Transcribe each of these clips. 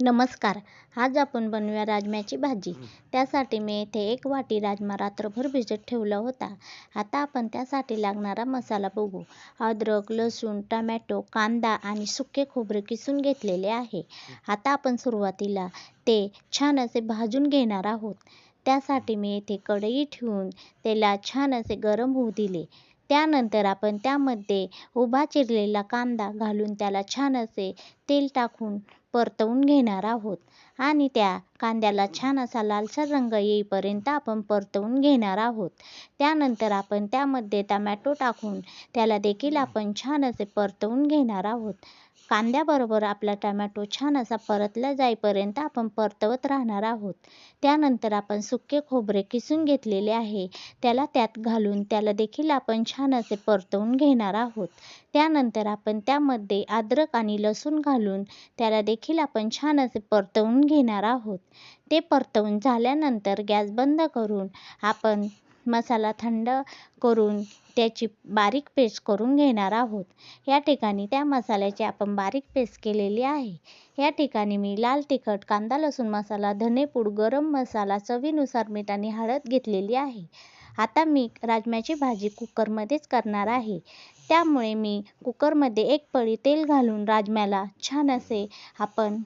नमस्कार. आज आपण बनवूया राजम्याची भाजी. त्यासाठी मी येथे एक वाटी राजमा रात्रभर भिजत ठेवला होता. आता आपण त्यासाठी लागणारा मसाला बघू. अद्रक लसूण टमॅटो कांदा आणि सुके खोबरे किसून घेतलेले आहे. आता आपण सुरुवातीला ते छान असे भाजून घेणार आहोत. त्यासाठी मी येथे कढई ठेवून त्याला छान असे गरम होऊ दिले. त्यानंतर आपण त्यामध्ये उभा चिरलेला कांदा घालून त्याला छान असे तेल टाकून परतवून घेणार आहोत. आणि त्या कांद्याला छान असा लालसर रंग येईपर्यंत आपण परतवून घेणार आहोत. त्यानंतर आपण त्यामध्ये टमॅटो टाकून त्याला देखील आपण छान असे परतवून घेणार आहोत. कांद्याबरोबर आपला टमॅटो छान असा परतला जाईपर्यंत आपण परतवत राहणार आहोत. त्यानंतर आपण सुके खोबरे किसून घेतलेले आहे. त्याला त्यात घालून त्याला देखील आपण छान असे परतवून घेणार आहोत. त्यानंतर आपण त्यामध्ये अद्रक आणि लसूण घालून त्याला देखील देखील आपण छान असे परतवून घेणार आहोत. ते परतवून झाल्यानंतर गॅस बंद करून आपण मसाला थंड करून त्याची बारीक पेस्ट करून घेणार आहोत. या ठिकाणी त्या मसाल्याची आपण बारीक पेस्ट केलेली आहे. या ठिकाणी मी लाल तिखट कांदा लसूण मसाला धनेपूड गरम मसाला चवीनुसार मीठ आणि हळद घेतलेली आहे. आता मी राजम्याची भाजी कुकरमध्येच करणार आहे. त्यामुळे मी कुकरमध्ये एक पळी तेल घालून राजम्याला छान असे आपण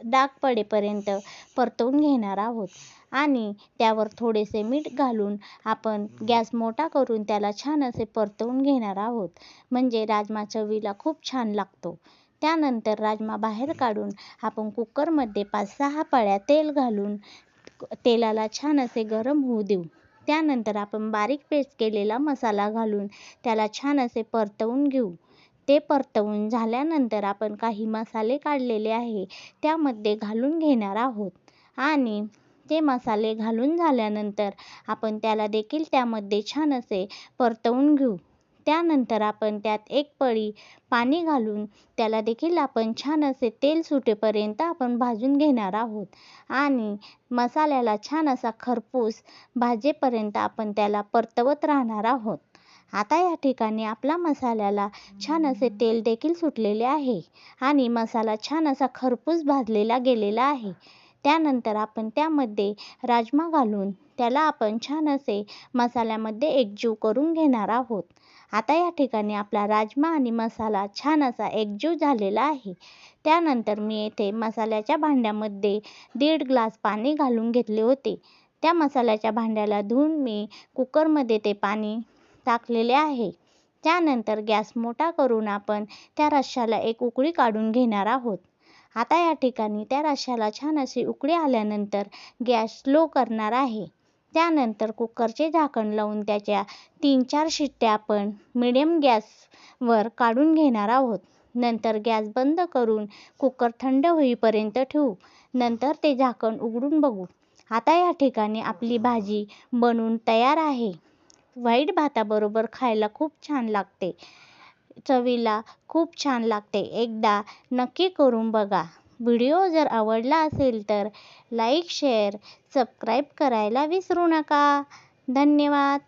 डाग पडेपर्यंत परतवून घेणार आहोत. आणि त्यावर थोडेसे मीठ घालून आपण गॅस मोठा करून त्याला छान असे परतवून घेणार आहोत. म्हणजे राजमा चवीला खूप छान लागतो. त्यानंतर राजमा बाहेर काढून आपण कुकरमध्ये पाच सहा पळ्या तेल घालून तेलाला छान असे गरम होऊ देऊ. त्यानंतर आपण बारीक पेस्ट केलेला मसाला घालून त्याला छान असे परतवून घेऊ. ते परतवून झाल्यानंतर आपण काही मसाले काढलेले आहे त्यामध्ये घालून घेणार आहोत. आणि ते मसाले घालून झाल्यानंतर आपण त्याला देखील त्यामध्ये छान असे परतवून घेऊ. त्यानंतर आपण त्यात एक पळी पाणी घालून त्याला देखील आपण छान असे तेल सुटेपर्यंत आपण भाजून घेणार आहोत. आणि मसाल्याला छान असा खरपूस भाजेपर्यंत आपण त्याला परतवत राहणार आहोत. आता या ठिकाणी आपला मसाल्याला छान असे तेल देखील सुटलेले आहे. आणि मसाला छान असा खरपूस भाजलेला गेलेला आहे. त्यानंतर आपण त्यामध्ये राजमा घालून त्याला आपण छान असे मसाल्यामध्ये एकजीव करून घेणार आहोत. आता या ठिकाणी आपला राजमा आणि मसाला छान असा एकजीव झालेला आहे. त्यानंतर मी येथे मसाल्याच्या भांड्यामध्ये दीड ग्लास पाणी घालून घेतले होते. त्या मसाल्याच्या भांड्याला धुवून मी कुकरमध्ये ते पाणी टाकलेले आहे. त्यानंतर गॅस मोठा करून आपण त्या रश्श्याला एक उकळी काढून घेणार आहोत. आता या ठिकाणी त्या रश्याला छान अशी उकळी आल्यानंतर गॅस स्लो करणार आहे. त्यानंतर कुकरचे झाकण लावून त्याच्या तीन चार शिट्ट्या आपण मिडियम गॅसवर काढून घेणार आहोत. नंतर गॅस बंद करून कुकर थंड होईपर्यंत ठेवू. नंतर ते झाकण उघडून बघू. आता या ठिकाणी आपली भाजी बनवून तयार आहे. व्हाईट भाताबरोबर खायला खूप छान लागते. चवीला खूप छान लागते. एकदा नक्की करून बघा. व्हिडिओ जर आवडला असेल तर लाईक शेअर सबस्क्राईब करायला विसरू नका. धन्यवाद.